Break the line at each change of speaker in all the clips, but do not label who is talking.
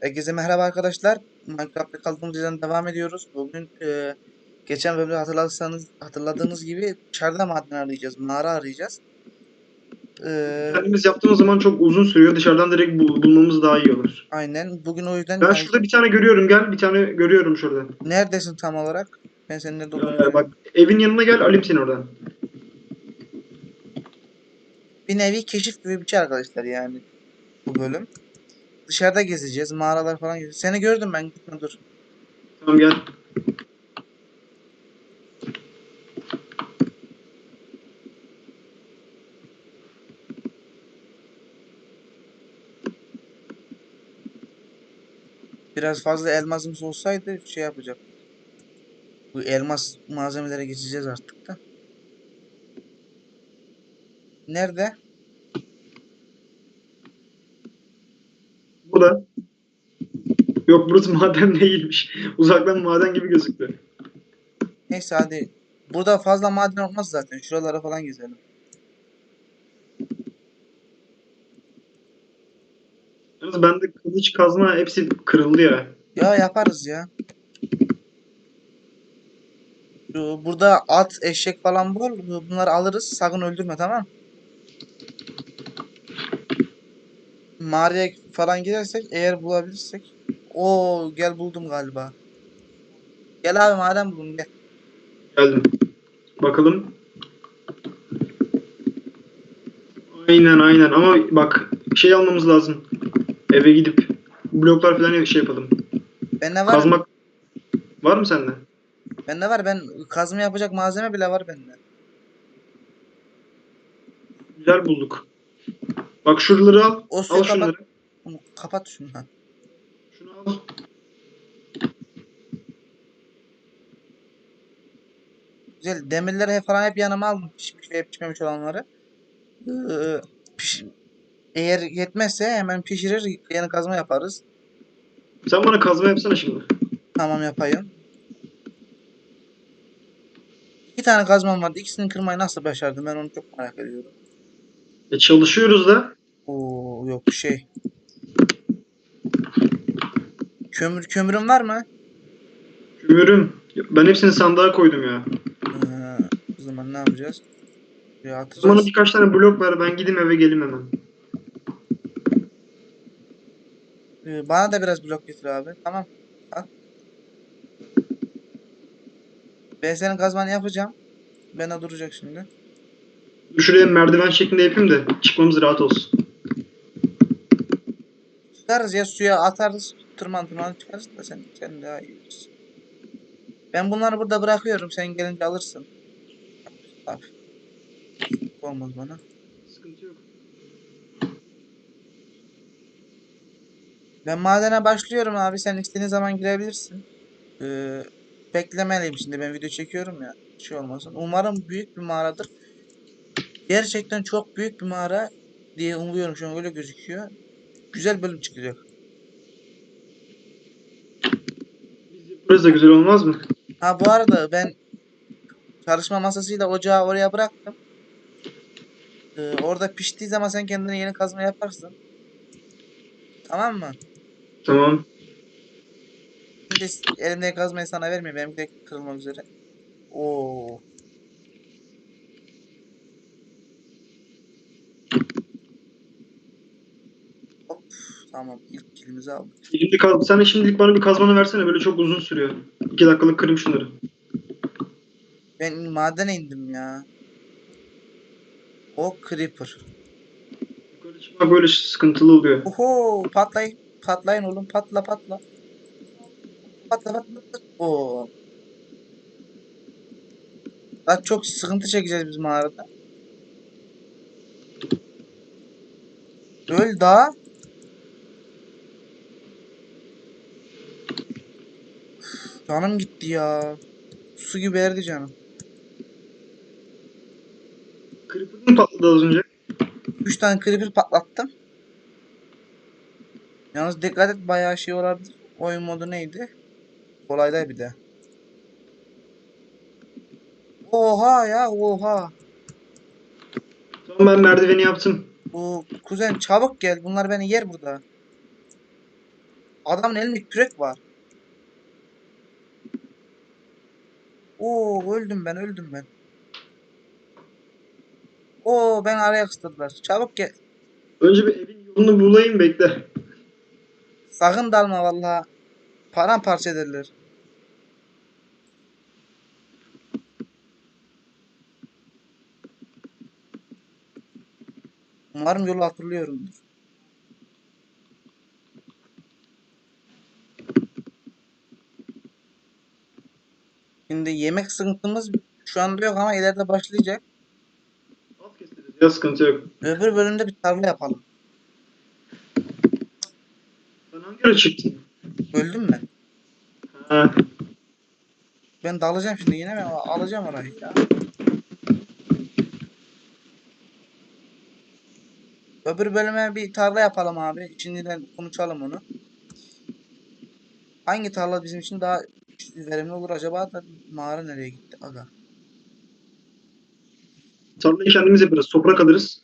Herkese merhaba arkadaşlar. Minecraft'ta kaldığımız yerden devam ediyoruz. Bugün e, geçen bölümde hatırlarsanız hatırladığınız gibi dışarıda maden arayacağız, mağara arayacağız. E,
Kendimiz yaptığımız zaman çok uzun sürüyor. Dışarıdan direkt bul- bulmamız daha iyi olur.
aynen. Bugün o yüzden
Ben şurada bir tane görüyorum. Gel bir tane görüyorum şurada.
neredesin tam olarak? Ben senin nerede olduğunu
Ee, bak evin yanına gel alayım seni oradan.
Bir nevi keşif gibi bir şey arkadaşlar yani bu bölüm. Dışarıda gezeceğiz, mağaralar falan gezeceğiz. Seni gördüm ben. Gitme dur.
Tamam gel.
Biraz fazla elmasımız olsaydı şey yapacak. Bu elmas malzemelere geçeceğiz artık da. Nerede?
Burada. Yok burası maden değilmiş. Uzaktan maden gibi gözüktü.
Neyse hadi. Burada fazla maden olmaz zaten. Şuralara falan gezelim.
Yalnız bende kılıç kazma hepsi kırıldı ya.
Ya yaparız ya. Şu, burada at, eşek falan bol. Bunları alırız. Sakın öldürme tamam. Mağaraya falan gidersek eğer bulabilirsek. Oo gel buldum galiba. Gel abi maden buldum gel.
Geldim. Bakalım. Aynen aynen ama bak şey almamız lazım. Eve gidip bloklar falan şey yapalım.
Bende var.
Kazmak var mı sende?
Bende var. Ben kazma yapacak malzeme bile var bende.
Güzel bulduk. Bak şuraları al.
O
Al
kapat.
şunları.
Onu Kapat şunu. Güzel. Demirleri falan hep yanıma aldım. Pişmiş ve pişmemiş olanları. Ee, piş- Eğer yetmezse hemen pişirir. Yeni kazma yaparız.
Sen bana kazma yapsana şimdi.
Tamam yapayım. İki tane kazmam vardı. İkisini kırmayı nasıl başardım? Ben onu çok merak ediyorum.
E çalışıyoruz da.
Oo yok şey. Kömür kömürün var mı?
Kömürüm. Ben hepsini sandığa koydum ya.
Ee, o zaman ne yapacağız? Ya
Bana
atacağız.
birkaç tane blok ver ben gideyim eve geleyim hemen.
Ee, bana da biraz blok getir abi. Tamam. Al. Ben senin kazmanı yapacağım. Ben de duracak şimdi.
Şuraya merdiven şeklinde yapayım da çıkmamız rahat olsun.
Çıkarız ya suya atarız. Tırman tırman çıkarız da sen, sen daha iyi bilirsin. Ben bunları burada bırakıyorum. Sen gelince alırsın. Abi. Olmaz bana.
Sıkıntı yok.
Ben madene başlıyorum abi. Sen istediğin zaman girebilirsin. Ee, beklemeliyim şimdi. Ben video çekiyorum ya. Şey olmasın. Umarım büyük bir mağaradır. Gerçekten çok büyük bir mağara diye umuyorum. Şu an öyle gözüküyor. Güzel bölüm çıkacak.
Burası da güzel olmaz mı?
Ha bu arada ben çalışma masasıyla ocağı oraya bıraktım. Ee, orada piştiği zaman sen kendine yeni kazma yaparsın. Tamam mı?
Tamam.
Şimdi elimdeki kazmayı sana vermeyeyim. Benimki de kırılmak üzere. Oo. Hop. Tamam. ilk kilimizi aldık.
Şimdi kaz sen de şimdilik bana bir kazmanı versene böyle çok uzun sürüyor. İki dakikalık kırayım şunları.
Ben madene indim ya. O creeper.
Yukarı çıkmak böyle sıkıntılı oluyor.
Oho patlayın. Patlayın oğlum patla patla. Patla patla. patla. Oo. Daha çok sıkıntı çekeceğiz biz mağarada. Öl daha. Canım gitti ya. Su gibi erdi canım.
Creeper mı patladı az önce?
3 tane creeper patlattım. Yalnız dikkat et bayağı şey olabilir. Oyun modu neydi? Kolayday bir de. Oha ya oha.
Tamam ben merdiveni yaptım.
Bu kuzen çabuk gel. Bunlar beni yer burada. Adamın elinde kürek var. Oo öldüm ben öldüm ben. Oo ben araya kıstırdılar. Çabuk gel.
Önce bir evin yolunu bulayım bekle.
Sakın dalma vallahi. Paramparça ederler. Umarım yolu hatırlıyorumdur. Şimdi yemek sıkıntımız şu anda yok ama ileride başlayacak.
Ya sıkıntı yok.
Öbür bölümde bir tarla yapalım.
Sen hangi ara çıktın?
Öldüm ben.
Ha.
Ben dalacağım şimdi yine ben alacağım orayı ya. Öbür bölüme bir tarla yapalım abi. Şimdiden konuşalım onu. Hangi tarla bizim için daha verimli olur acaba da mağara nereye gitti aga?
Tarlayı kendimiz yaparız. Toprak alırız.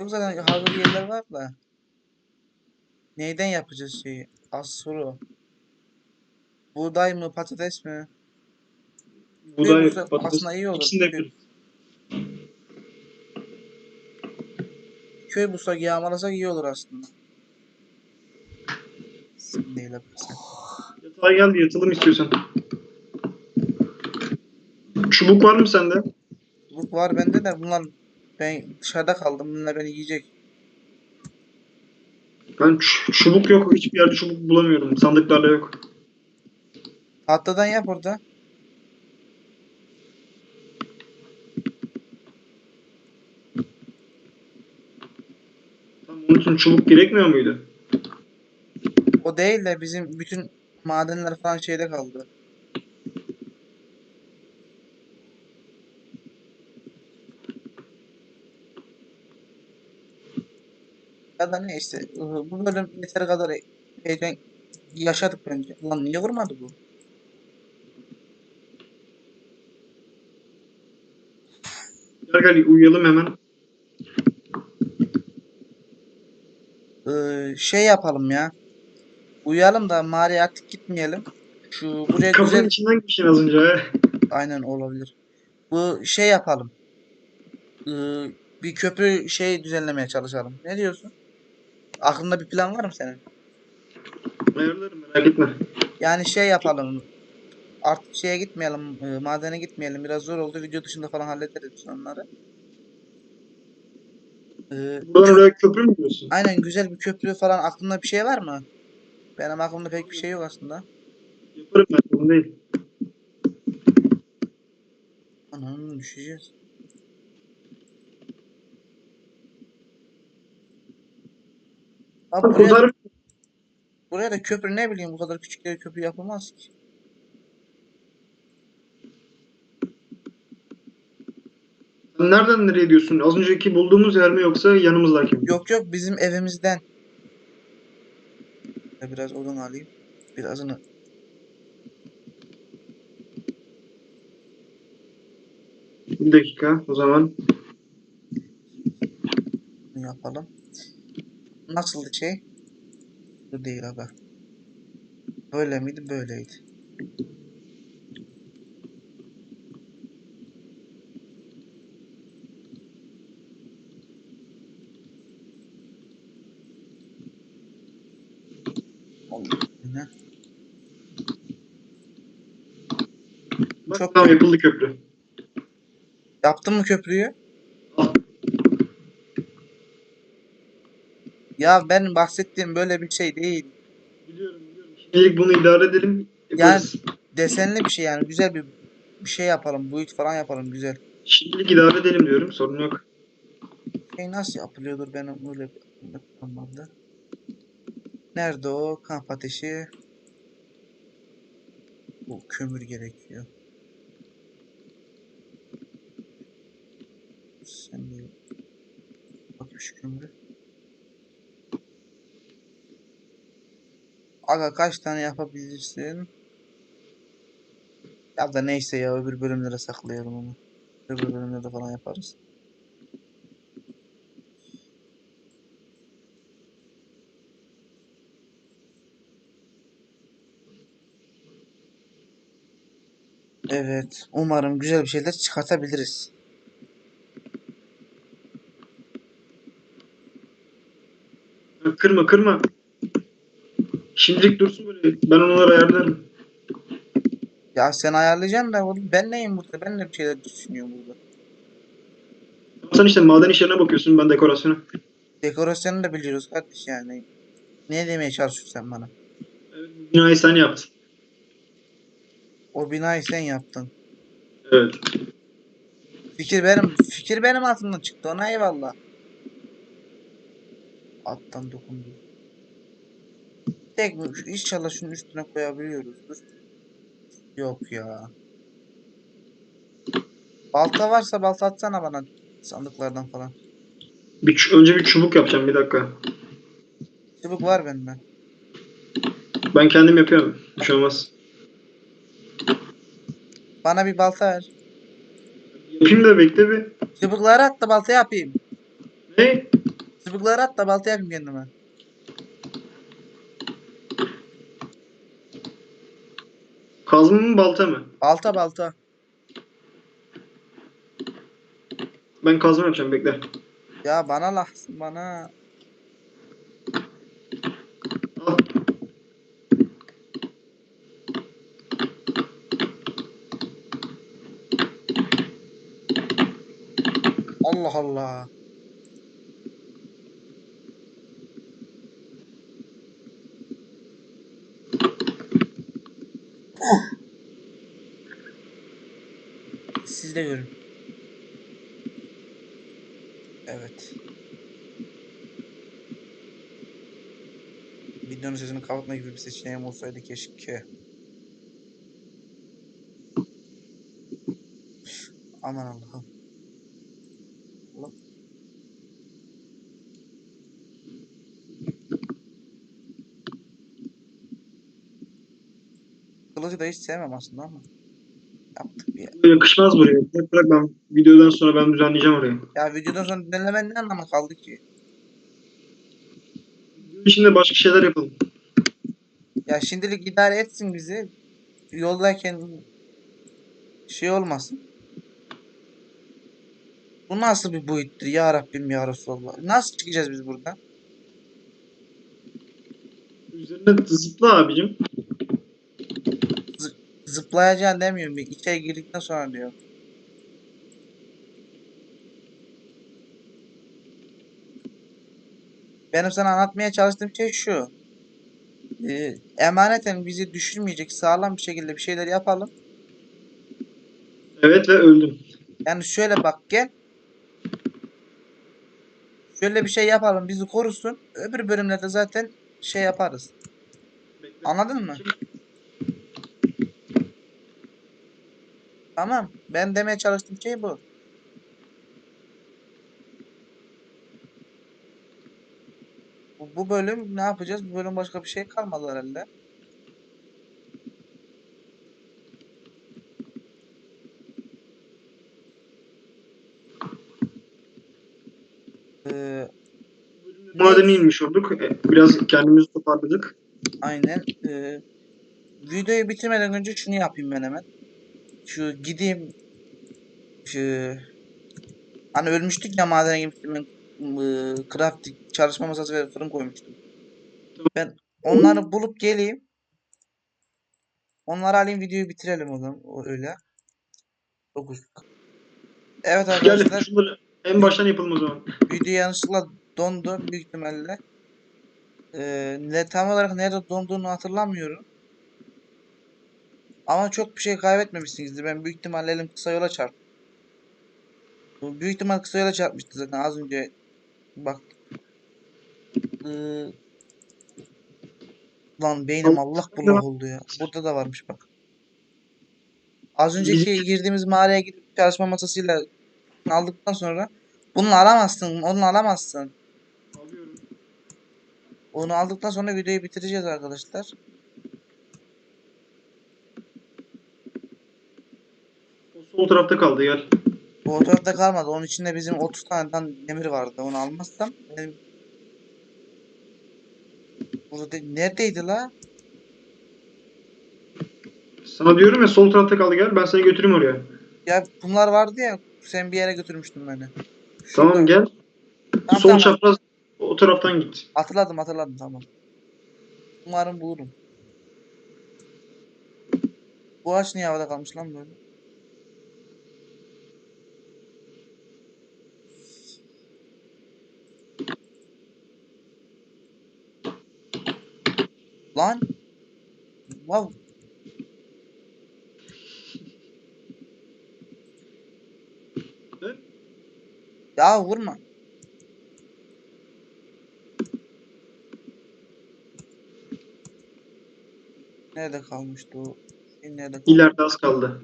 Yok zaten hazır yerler var da. Neyden yapacağız şeyi? Az soru. Buğday mı patates mi?
Buğday,
bulsak
patates.
aslında iyi olur.
İkisini de yaparız.
Köy bulsak yağmalasak iyi olur aslında. Değil abi
Yatağa geldi yatalım istiyorsan. Çubuk var mı sende?
Bu var bende de bunlar ben dışarıda kaldım. Bunlar beni yiyecek.
Ben çubuk yok. Hiçbir yerde çubuk bulamıyorum. Sandıklarda yok.
Tahtadan yap orada.
Tamam, onun için çubuk gerekmiyor muydu?
O değil de bizim bütün madenler falan şeyde kaldı. Ya da neyse. Bu bölüm yeteri kadar heyecan yaşadık bence. Lan niye vurmadı bu?
Gel uyuyalım hemen.
Ee, şey yapalım ya. Uyuyalım da mağaraya artık gitmeyelim. Şu buraya
Kapının
güzel
içinden geçin az önce. he.
aynen olabilir. Bu şey yapalım. Ee, bir köprü şey düzenlemeye çalışalım. Ne diyorsun? Aklında bir plan var mı senin?
Ayarlarım merak etme.
Yani şey yapalım. Artık şeye gitmeyelim, e, madene gitmeyelim. Biraz zor oldu. Video dışında falan hallederiz onları. Ee,
Buradan oraya köprü mü diyorsun?
aynen güzel bir köprü falan aklında bir şey var mı? Benim aklımda pek bir şey yok aslında.
Yaparım ben. Sorun değil.
Anam düşeceğiz. Abi buraya,
Kurtarım.
buraya da köprü ne bileyim bu kadar küçük yere köprü yapılmaz ki.
Nereden nereye diyorsun? Az önceki bulduğumuz yer mi yoksa yanımızdaki mi?
Yok yok bizim evimizden. Ya Biraz odun alayım. Birazını
Bir dakika o zaman.
yapalım. Nasıldı şey? Bu değil aga. Böyle miydi? Böyleydi.
Bak
Çok
tamam yapıldı köprü.
Yaptın mı köprüyü?
Al.
Ya ben bahsettiğim böyle bir şey değil.
Biliyorum biliyorum. Şimdilik bunu idare edelim. Yaparız.
Desenli bir şey yani. Güzel bir bir şey yapalım. Build falan yapalım güzel.
Şimdilik idare edelim diyorum. Sorun yok.
Şey nasıl yapılıyordur benim öyle anlamda. Nerede o kamp ateşi? Bu kömür gerekiyor. Sen de bak şu kömürü. Aga kaç tane yapabilirsin? Ya da neyse ya öbür bölümlere saklayalım onu. Öbür bölümlerde falan yaparız. Evet. Umarım güzel bir şeyler çıkartabiliriz.
Kırma kırma. Şimdilik dursun böyle. Ben onları ayarlarım.
Ya sen ayarlayacaksın da oğlum ben neyim burada? Ben de bir şeyler düşünüyorum burada.
Sen işte maden işlerine bakıyorsun ben dekorasyona.
Dekorasyonu da biliyoruz kardeş yani. Ne demeye çalışıyorsun sen bana?
Evet, binayı sen yaptın.
O binayı sen yaptın.
Evet.
Fikir benim fikir benim altımdan çıktı. Ona eyvallah. Alttan dokundu. Tek inşallah şunun üstüne koyabiliyoruzdur. Yok ya. Balta varsa balta atsana bana sandıklardan falan.
Bir, önce bir çubuk yapacağım bir dakika.
Çubuk var bende.
Ben kendim yapıyorum. Bir şey olmaz.
Bana bir balta ver.
Yapayım da bekle bir.
Çubukları at da balta yapayım.
Ne?
Çubukları at da balta yapayım kendime.
Kazma mı balta mı?
Balta balta.
Ben kazma yapacağım bekle.
Ya bana lazım bana. Allah Allah. Siz de görün. Evet. Videonun sesini kapatma gibi bir seçeneğim olsaydı keşke. Aman Allah'ım. Kılıcı da hiç sevmem aslında ama. Yaptık bir.
Bu Yakışmaz buraya. Bırak bırak ben videodan sonra ben düzenleyeceğim orayı.
Ya videodan sonra dinlemenin ne anlamı kaldı ki?
Şimdi başka şeyler yapalım.
Ya şimdilik idare etsin bizi. Yoldayken şey olmasın. Bu nasıl bir boyuttur ya Rabbim ya Resulallah. Nasıl çıkacağız biz buradan?
Üzerine zıpla abicim.
Zıplayacaksın demiyorum. Bir içeri girdikten sonra diyor. Benim sana anlatmaya çalıştığım şey şu. Ee, emaneten bizi düşürmeyecek sağlam bir şekilde bir şeyler yapalım.
Evet ve öldüm.
Yani şöyle bak gel. Şöyle bir şey yapalım bizi korusun. Öbür bölümlerde zaten şey yaparız.
Bekle.
Anladın mı? Tamam. Ben demeye çalıştığım şey bu. Bu, bu bölüm ne yapacağız? Bu bölüm başka bir şey kalmadı herhalde. Ee,
Madene inmiş olduk. E, Biraz kendimizi toparladık.
Aynen. Ee, videoyu bitirmeden önce şunu yapayım ben hemen. Şu gideyim şu hani ölmüştük ya madene gitmiştim ben ıı, crafting çalışma masası ve fırın koymuştum. Ben onları bulup geleyim. Onları alayım videoyu bitirelim o zaman o öyle. 9. Evet arkadaşlar
en baştan yapalım o zaman.
video yanlışlıkla dondu büyük ihtimalle. Ee, ne tam olarak nerede donduğunu hatırlamıyorum. Ama çok bir şey kaybetmemişsinizdir. Ben büyük ihtimalle elim kısa yola çarptı. Büyük ihtimal kısa yola çarpmıştı zaten az önce. Bak. Ee, lan beynim Allah bullak oldu ya. Burada da varmış bak. Az önceki girdiğimiz mağaraya gidip çalışma masasıyla aldıktan sonra bunu alamazsın. Onu alamazsın.
Alıyorum.
Onu aldıktan sonra videoyu bitireceğiz arkadaşlar.
Sol tarafta kaldı gel.
Bu o tarafta kalmadı. Onun içinde bizim 30 tane tan demir vardı. Onu almazsam benim... Burada de- neredeydi la?
Sana diyorum ya sol tarafta kaldı gel ben seni götüreyim oraya.
Ya bunlar vardı ya sen bir yere götürmüştün beni.
Tamam
Şurada.
gel.
Tamam,
sol
tamam.
çapraz o taraftan git.
Hatırladım hatırladım tamam. Umarım bulurum. Bu ağaç niye havada kalmış lan böyle? Lan. Wow.
Ne?
Ya vurma. Nerede kalmıştı o? Nerede kaldı?
İleride az kaldı.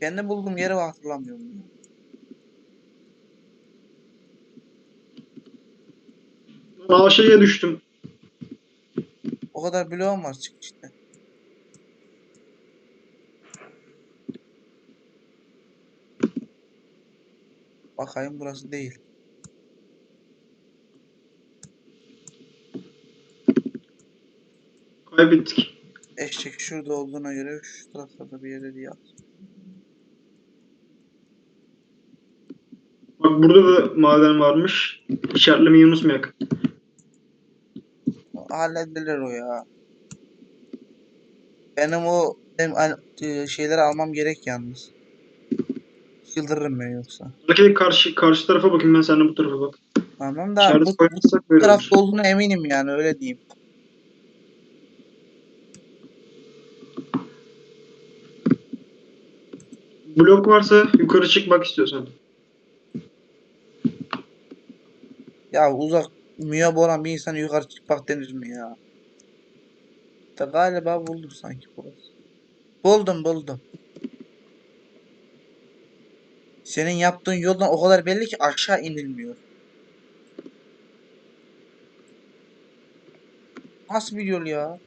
Kendi bulduğum yeri hatırlamıyorum. ya.
Aşağıya düştüm.
O kadar bloğum var çık işte. Bakayım burası değil.
Kaybettik.
Eşek şurada olduğuna göre şu taraflarda bir yerde diye.
Bak burada da maden varmış. İşaretlemeyi unutmayak.
Halledilir o ya. Benim o benim al- e, şeyleri almam gerek yalnız. Çıldırırım ben yoksa.
Belki karşı karşı tarafa bakayım ben sen de bu tarafa bak.
Tamam da bu, bu
koyarsak böyle olur.
tarafta olduğuna eminim yani öyle diyeyim.
Blok varsa yukarı çık bak istiyorsan.
Ya uzak miyop olan bir insan yukarı çıkmak denir mi ya? Da galiba buldum sanki burası. Buldum buldum. Senin yaptığın yoldan o kadar belli ki aşağı inilmiyor. Nasıl bir yol ya?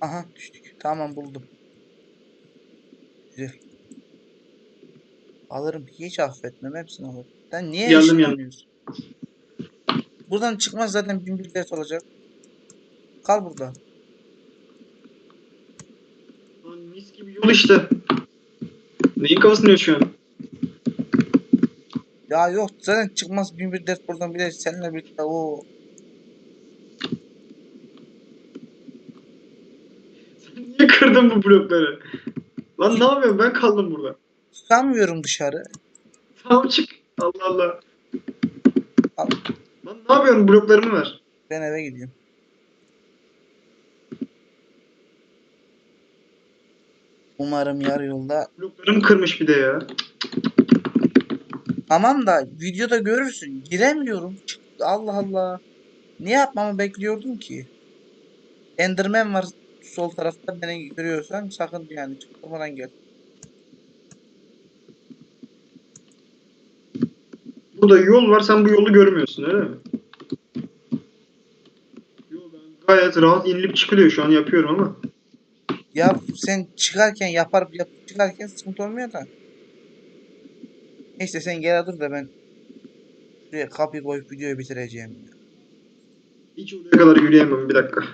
Aha düştük. Tamam buldum. Güzel. Alırım hiç affetmem hepsini alırım. Sen niye
geldim.
alıyorsun? Buradan çıkmaz zaten bin bir dert olacak. Kal burada.
Lan mis gibi yol işte. Neyin kafasını yaşıyorsun?
Ya yok zaten çıkmaz bin bir dert buradan bir de seninle birlikte o
Niye kırdın bu blokları? Lan ne yapıyorsun? Ben kaldım burada.
çıkamıyorum dışarı.
Tamam çık. Allah Allah.
Al.
Lan ne yapıyorsun? Bloklarımı ver.
Ben eve gidiyorum. Umarım yarı yolda.
Bloklarımı kırmış bir de ya.
Tamam da videoda görürsün. Giremiyorum. Allah Allah. Ne yapmamı bekliyordun ki? Enderman var sol tarafta beni görüyorsan sakın yani çıkmadan gel.
Burada yol var sen bu yolu görmüyorsun öyle mi? Ben gayet rahat inilip çıkılıyor şu an yapıyorum ama.
Ya sen çıkarken yapar yap, çıkarken sıkıntı olmuyor da. Neyse sen gel dur da ben şuraya kapıyı koyup videoyu bitireceğim.
Hiç oraya kadar yürüyemem bir dakika.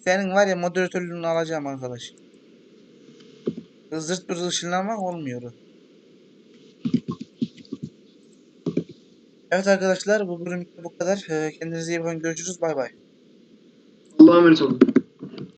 Senin var ya moderatörlüğünü alacağım arkadaş. Zırt pırt ışınlanmak olmuyor. Evet arkadaşlar bu bölümlük bu kadar. Ee, Kendinize iyi bakın. Görüşürüz. Bay bay.
Allah'a emanet olun.